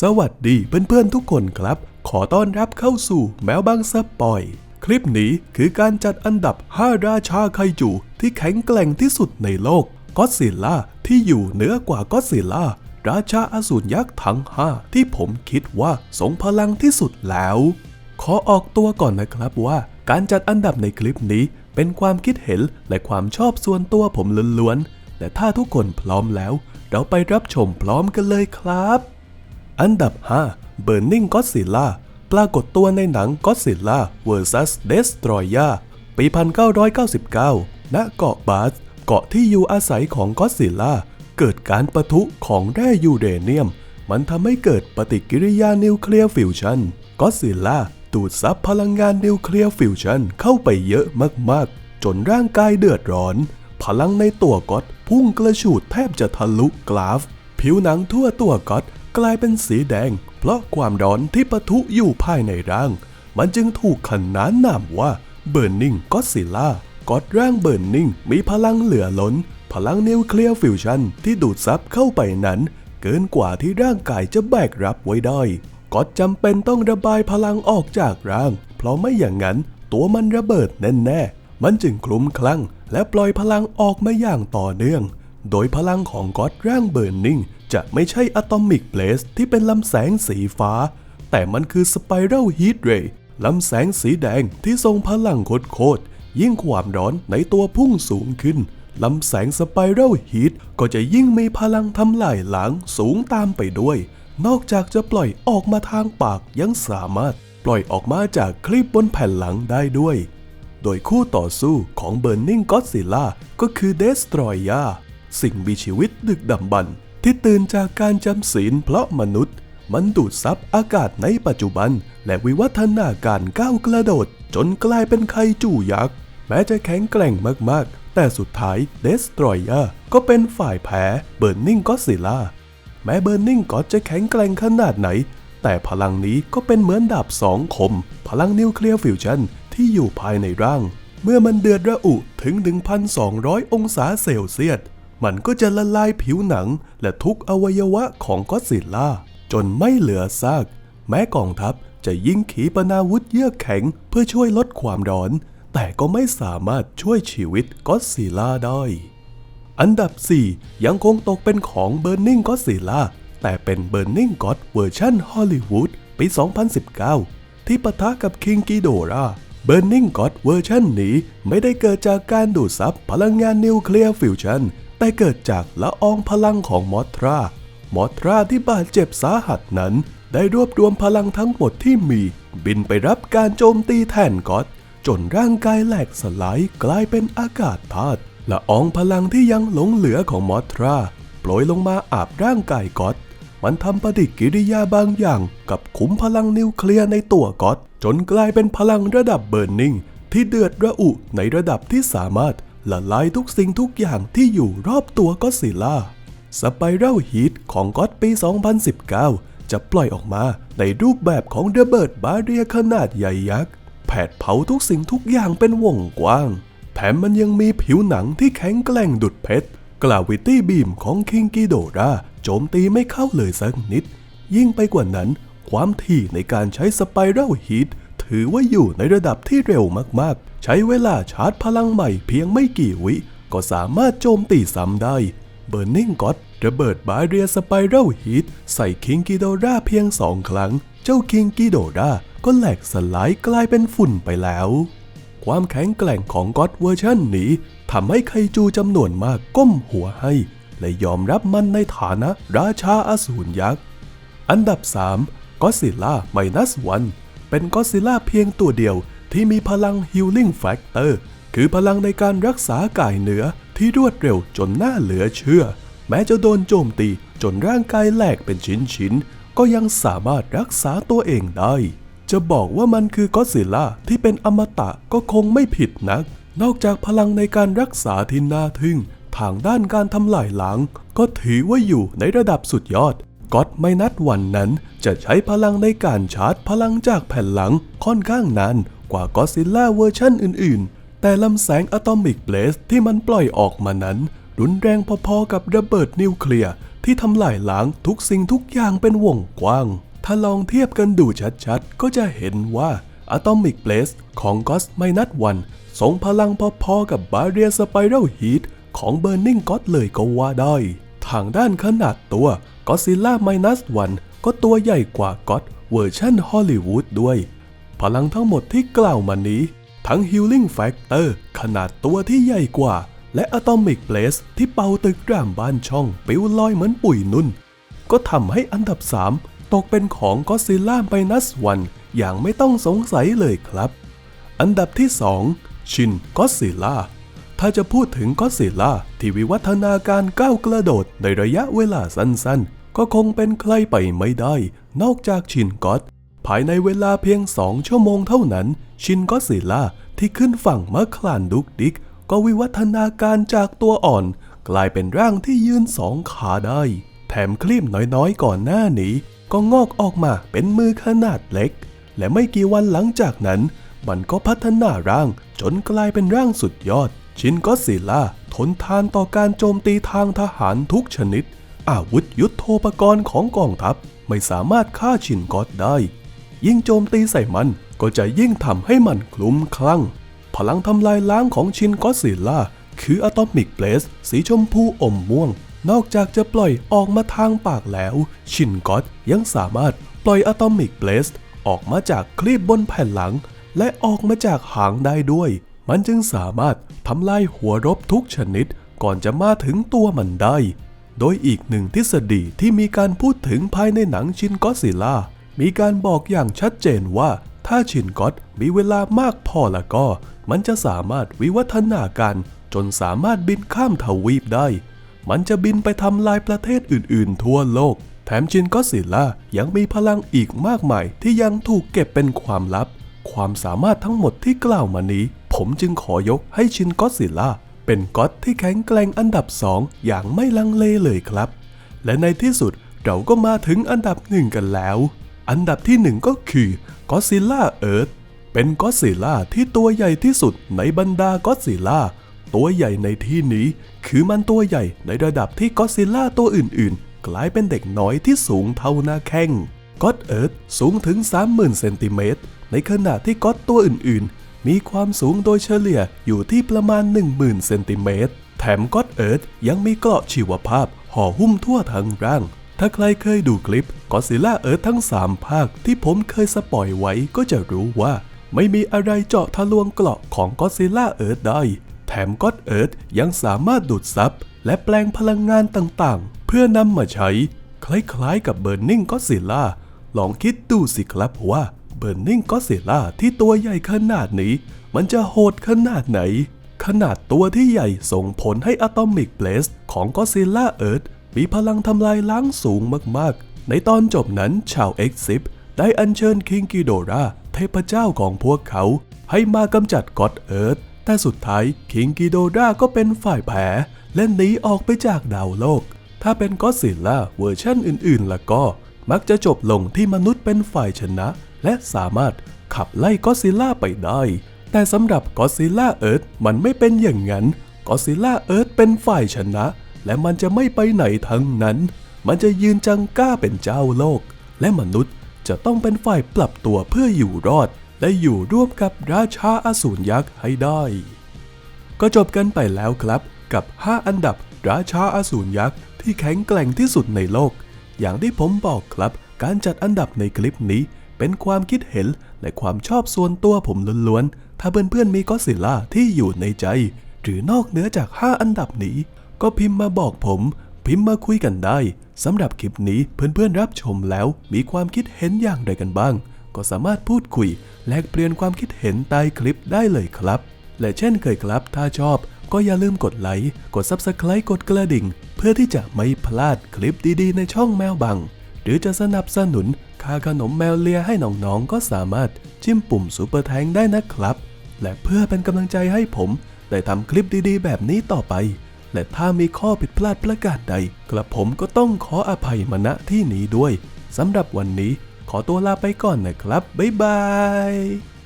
สวัสดีเพื่อนๆทุกคนครับ ขอต้อนรับเข้าสู่แมวบางสปอย คลิปนี้คือการจัดอันดับ 5 ราชาไคจูที่แข็งแกร่งที่สุดในโลกก็ซิลล่าที่อยู่เหนือกว่าก็ซิลล่าราชาอสูรยักษ์ทั้ง 5 ที่ผมคิดว่าทรงพลังที่สุดแล้ว ขอออกตัวก่อนนะครับว่า การจัดอันดับในคลิปนี้ เป็นความคิดเห็นและความชอบส่วนตัวผมล้วนๆแต่ถ้าทุกคนพร้อมแล้ว เราไปรับชมพร้อมกันเลยครับ อันดับ 5 Burning Godzilla ปรากฏตัวในหนัง Godzilla vs Destroyer ปี 1999 ณ เกาะบาส เกาะที่อยู่อาศัยของ Godzilla เกิดการประทุของแร่ยูเรเนียม มันทำให้เกิดปฏิกิริยานิวเคลียร์ฟิวชัน Godzilla ดูดซับพลังงานนิวเคลียร์ฟิวชันเข้าไปเยอะมากๆ จนร่างกายเดือดร้อน พลังในตัวก๊อตพุ่งกระฉูดแทบจะทะลุกราฟ ผิวหนังทั่วตัวก๊อต กลายเป็นสีแดง เพราะความร้อนที่ปะทุอยู่ภายในร่าง มันจึงถูกขนานนามว่า Burning Godzilla ก๊อตร่าง Burning มีพลังเหลือล้น พลังนิวเคลียร์ฟิวชันที่ดูดซับเข้าไปนั้น เกินกว่าที่ร่างกายจะแบกรับไว้ได้ก๊อตจำเป็นต้องระบายพลังออกจากร่าง เพราะไม่อย่างนั้นตัวมันระเบิดแน่ๆ มันจึงคลุ้มคลั่ง และปล่อยพลังออกมาอย่างต่อเนื่อง โดยพลังของก๊อตร่างเบิร์นนิง จะไม่ใช่อะตอมิกเ a สที่เป็นลำแสงสีฟ้า แต่มันคือสไปรัลฮีทเรย์ลำแสงสีแดงที่ทรงพลังโคตรยิ่งความร้อนในตัวพุ่งสูงขึ้นลำแสงสไปรัลฮีทก็จะยิ่งมีพลังทำลายล้างสูงตามไปด้วย นอกจากจะปล่อยออกมาทางปากยังสามารถปล่อยออกมาจากคลิปบนแผ่นหลังได้ด้วย โดยคู่ต่อสู้ของ Burning Godzilla ก็คือ Destroyer สิ่งมีชีวิตดึกดำบรรพ์ ที่ตื่นจากการจำศีลเพราะมนุษย์ มันดูดซับอากาศในปัจจุบัน และวิวัฒนาการก้าวกระโดด จนกลายเป็นไคจูยักษ์ แม้จะแข็งแกร่งมากๆ แต่สุดท้าย Destroyer ก็เป็นฝ่ายแพ้ Burning Godzilla แม้ Burning God จะแข็งแกร่งขนาดไหน แต่พลังนี้ก็เป็นเหมือนดาบสองคม พลังนิวเคลียร์ฟิวชันที่อยู่ภายในร่าง เมื่อมันเดือดระอุถึง 1,200 องศาเซลเซียส มันก็จะละลายผิวหนังและทุกอวัยวะของก็อดซิลล่า จนไม่เหลือซาก แม้กองทัพจะยิงขีปนาวุธเยือกแข็งเพื่อช่วยลดความร้อน แต่ก็ไม่สามารถช่วยชีวิตก็อดซิลล่าได้ อันดับ 4 ยังคงตกเป็นของ Burning Godzilla แต่เป็น Burning God เวอร์ชันฮอลลีวูดปี 2019 ที่ปะทะกับ King Ghidorah Burning God เวอร์ชันนี้ไม่ได้เกิดจากการดูดซับพลังงานนิวเคลียร์ฟิวชัน แต่เกิดจากละอองพลังของมอทรามอทราที่บาดเจ็บสาหัสนั้น ได้รวบรวมพลังทั้งหมดที่มี บินไปรับการโจมตีแทนก็อดจนร่างกายแหลกสลายกลายเป็นอากาศธาตุละอองพลังที่ยังหลงเหลือของมอทราโปรยลงมาอาบร่างกายก็อดมันทำปฏิกิริยาบางอย่างกับขุมพลังนิวเคลียร์ในตัวก็อดจนกลายเป็นพลังระดับเบิร์นนิงที่เดือดระอุในระดับที่สามารถ ละลายทุกสิ่งทุกอย่างที่อยู่รอบตัวก็อดซิล่าสไปรัลฮีทของก็อดปี 2019 จะปล่อยออกมาในรูปแบบของระเบิดบาเรียขนาดใหญ่ยักษ์แผดเผาทุกสิ่งทุกอย่างเป็นวงกว้าง แถมมันยังมีผิวหนังที่แข็งแกร่งดุดเพชรกลาวิตี้บีมของคิงกิโดราโจมตีไม่เข้าเลยสักนิด ยิ่งไปกว่านั้น ความถี่ในการใช้สไปรัลฮีท ถือว่าอยู่ในระดับที่เร็วมากๆ ใช้เวลาชาร์จพลังใหม่เพียงไม่กี่วิ ก็สามารถโจมตีซ้ำได้ เบอร์นิงก็อดระเบิดบาเรียสไปรัลฮีทใส่คิงกิโดราเพียงสองครั้ง เจ้าคิงกิโดราก็แหลกสลายกลายเป็นฝุ่นไปแล้ว ความแข็งแกร่งของก็อดเวอร์ชันนี้ทำให้ไคจูจำนวนมากก้มหัวให้ และยอมรับมันในฐานะราชาอสูรยักษ์ อันดับ 3ก็ซิล่าไมนัสวัน เป็นก็ซิล่าเพียงตัวเดียวที่มีพลัง Healing Factor คือพลังในการรักษากายเหนือที่รวดเร็วจนน่าเหลือเชื่อ แม้จะโดนโจมตีจนร่างกายแหลกเป็นชิ้นๆ ก็ยังสามารถรักษาตัวเองได้ จะบอกว่ามันคือก็ซิล่าที่เป็นอมตะก็คงไม่ผิดนัก นอกจากพลังในการรักษาที่น่าทึ่ง ทางด้านการทำลายล้างก็ถือว่าอยู่ในระดับสุดยอด ก็อดไม่นัดวันนั้น จะใช้พลังในการชาร์จพลังจากแผ่นหลังค่อนข้างนานกว่าก็ซิลล่าเวอร์ชันอื่นๆ แต่ลำแสงอะตอมิกเบลสที่มันปล่อยออกมานั้น รุนแรงพอๆกับระเบิดนิวเคลียร์ที่ทำลายล้างทุกสิ่งทุกอย่างเป็นวงกว้าง ถ้าลองเทียบกันดูชัดๆ ก็จะเห็นว่า Atomic Blaze ของ Ghost Minus One ทรงพลังพอๆกับ Barrier Spiral Heat ของ Burning God เลยก็ว่าได้ ทางด้านขนาดตัว Godzilla Minus One ก็ตัวใหญ่กว่า God เวอร์ชันฮอลลีวูดด้วย พลังทั้งหมดที่กล่าวมานี้ ทั้ง Healing Factor ขนาดตัวที่ใหญ่กว่า และ Atomic Blaze ที่เป่าตึกรามบ้านช่องปิวลอยเหมือนปุ๋ยนุ่น ก็ทำให้อันดับ 3 ตกเป็นของ Godzilla Minus One อย่างไม่ต้องสงสัยเลยครับ อันดับที่ 2 ชินก็ซิล่า ถ้าจะพูดถึงก็ซิล่าที่วิวัฒนาการก้าวกระโดดในระยะเวลาสั้นๆ ก็คงเป็นใครไปไม่ได้ นอกจากชินก็อตภายในเวลาเพียง2ชั่วโมงเท่านั้น ชินก็ซิล่าที่ขึ้นฝั่งมาคลานดุกดิก ก็วิวัฒนาการจากตัวอ่อน กลายเป็นร่างที่ยืนสองขาได้ แถมคลิปน้อยๆก่อนหน้านี้ ก็งอกออกมาเป็นมือขนาดเล็ก และไม่กี่วันหลังจากนั้น มันก็พัฒนาร่างจนกลายเป็นร่างสุดยอด ชินก็ซิล่าทนทานต่อการโจมตีทางทหารทุกชนิด อาวุธยุทโธปกรณ์ของกองทัพไม่สามารถฆ่าชินก็อตได้ ยิ่งโจมตีใส่มันก็จะยิ่งทำให้มันคลุ้มคลั่ง พลังทำลายล้างของชินก็ซิล่าคืออะตอมิกเบลสสีชมพูอมม่วง นอกจากจะปล่อยออกมาทางปากแล้ว ชินก็อตยังสามารถปล่อยอะตอมิกเบลสออกมาจากคลีบบนแผ่นหลัง และออกมาจากหางได้ด้วย มันจึงสามารถทำลายหัวรบทุกชนิดก่อนจะมาถึงตัวมันได้ โดยอีกหนึ่งทฤษฎีที่มีการพูดถึงภายในหนังชินก็ซิล่า มีการบอกอย่างชัดเจนว่าถ้าชินก็อตมีเวลามากพอแล้วก็ มันจะสามารถวิวัฒนาการจนสามารถบินข้ามทวีปได้ มันจะบินไปทำลายประเทศอื่นๆ ทั่วโลก แถมชินก็ซิล่ายังมีพลังอีกมากมายที่ยังถูกเก็บเป็นความลับ ความสามารถทั้งหมดที่กล่าวมานี้ ผมจึงขอยกให้ชินก็ซิล่าเป็นก็อตที่แข็งแกร่งอันดับสองอย่างไม่ลังเลเลยครับ และในที่สุดเราก็มาถึงอันดับหนึ่งกันแล้ว อันดับที่หนึ่งก็คือก็ซิล่าเอิร์ธเป็นก็ซิล่าที่ตัวใหญ่ที่สุดในบรรดาก็ซิล่าตัวใหญ่ในที่นี้ คือมันตัวใหญ่ในระดับที่ก็ซิล่าตัวอื่น ๆ กลายเป็นเด็กน้อยที่สูงเท่าหน้าแข้งก็อดเอิร์ธสูงถึง 30,000เซนติเมตรในขณะที่ก็อดตัวอื่นๆ มีความสูงโดยเฉลี่ยอยู่ที่ประมาณ 10,000 เซนติเมตร แถมก็อดเอิร์ธยังมีเกราะชีวภาพห่อหุ้มทั่วทั้งร่าง ถ้าใครเคยดูคลิปก็ซิล่าเอิร์ธทั้ง 3 ภาคที่ผมเคยสปอยไว้ก็จะรู้ว่า ไม่มีอะไรเจาะทะลวงเกราะของก็ซิล่าเอิร์ธได้ แถมก็อดเอิร์ธยังสามารถดูดซับและแปลงพลังงานต่างๆ เพื่อนำมาใช้ คล้ายๆกับเบิร์นิงก็ซิล่าลองคิดดูสิครับว่า เบิร์นิงก็ซิล่าที่ตัวใหญ่ขนาดนี้ มันจะโหดขนาดไหน ขนาดตัวที่ใหญ่ส่งผลให้อะตอมิกเบลสของก็ซิล่าเอิร์ธมีพลังทำลายล้างสูงมากๆ ในตอนจบนั้นชาวเอ็กซิปได้อัญเชิญคิงกิโดราเทพเจ้าของพวกเขา ให้มากำจัดก็อดเอิร์ธแต่สุดท้ายคิงกิโดราก็เป็นฝ่ายแพ้และหนีออกไปจากดาวโลก ถ้าเป็นก็ซิลล่าเวอร์ชั่นอื่นๆล่ะก็มักจะจบลงที่มนุษย์เป็นฝ่ายชนะ และสามารถขับไล่ก็ซิล่าไปได้ แต่สำหรับก็ซิล่าเอิร์ธมันไม่เป็นอย่างนั้นก็ซิลล่าเอิร์ธเป็นฝ่ายชนะ และมันจะไม่ไปไหนทั้งนั้น มันจะยืนจังก้าเป็นเจ้าโลก และมนุษย์จะต้องเป็นฝ่ายปรับตัวเพื่ออยู่รอด และอยู่ร่วมกับราชาอสูรยักษ์ให้ได้ ก็จบกันไปแล้วครับ กับ 5 อันดับราชาอสูรยักษ์ที่แข็งแกร่งที่สุดในโลก อย่างที่ผมบอกครับ การจัดอันดับในคลิปนี้ เป็นความคิดเห็นและความชอบส่วนตัวผมล้วนๆ ถ้าเพื่อนๆมีก็อดซิลล่าที่อยู่ในใจ หรือนอกเหนือจาก 5 อันดับนี้ ก็พิมพ์มาบอกผม พิมพ์มาคุยกันได้สำหรับคลิปนี้เพื่อนๆรับชมแล้วมีความคิดเห็นอย่างไรกันบ้าง ก็สามารถพูดคุย แลกเปลี่ยนความคิดเห็นใต้คลิปได้เลยครับ และเช่นเคยครับ ถ้าชอบก็อย่าลืมกดไลค์ กด Subscribe กดกระดิ่ง เพื่อที่จะไม่พลาดคลิปดีๆ ในช่องแมวบัง หรือจะสนับสนุน ค่าขนมแมวเลียให้น้องๆ ก็สามารถจิ้มปุ่มซูเปอร์แทงได้นะครับ และเพื่อเป็นกำลังใจให้ผม ได้ทำคลิปดีๆ แบบนี้ต่อไป และถ้ามีข้อผิดพลาดประกาศใด กระผมก็ต้องขออภัยมาณที่นี้ด้วยสำหรับวันนี้ขอตัวลาไปก่อนนะครับ บ๊ายบาย